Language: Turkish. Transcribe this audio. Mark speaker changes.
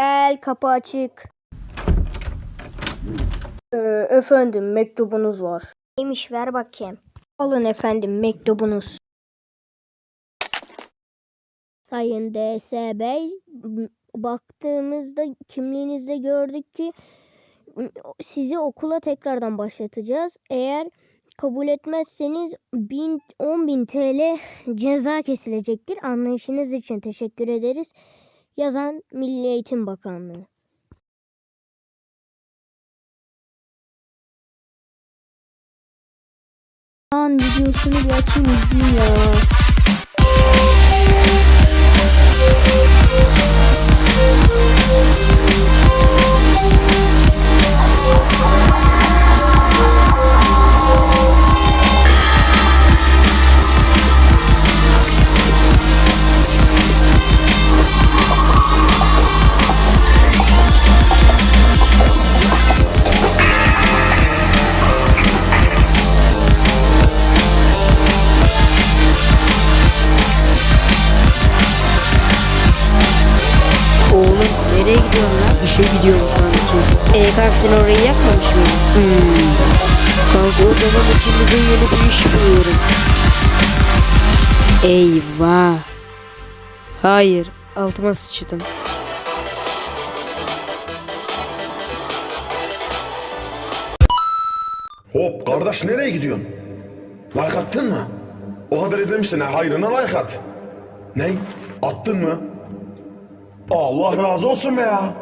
Speaker 1: Gel kapı açık. Ee, efendim mektubunuz var. Neymiş ver bakayım. Alın efendim mektubunuz. Sayın DS Bey, baktığımızda kimliğinizde gördük ki sizi okula tekrardan başlatacağız. Eğer kabul etmezseniz 1000 10.000 TL ceza kesilecektir. Anlayışınız için teşekkür ederiz. Yazan Milli Eğitim Bakanlığı. An videosunu bir açayım izleyeyim ya.
Speaker 2: Nereye gidiyorsun lan?
Speaker 3: İşe gidiyorum kanki.
Speaker 2: Ee kanka sen orayı yapmamış mıydın?
Speaker 3: Hmm. Kanka o zaman ikimize yeni bir iş buluyorum. Eyvah. Hayır. Altıma sıçtım.
Speaker 4: Hop kardeş nereye gidiyorsun? Like attın mı? O kadar izlemişsin ha hayrına like at. Ne? Attın mı? Allah razı olsun be ya.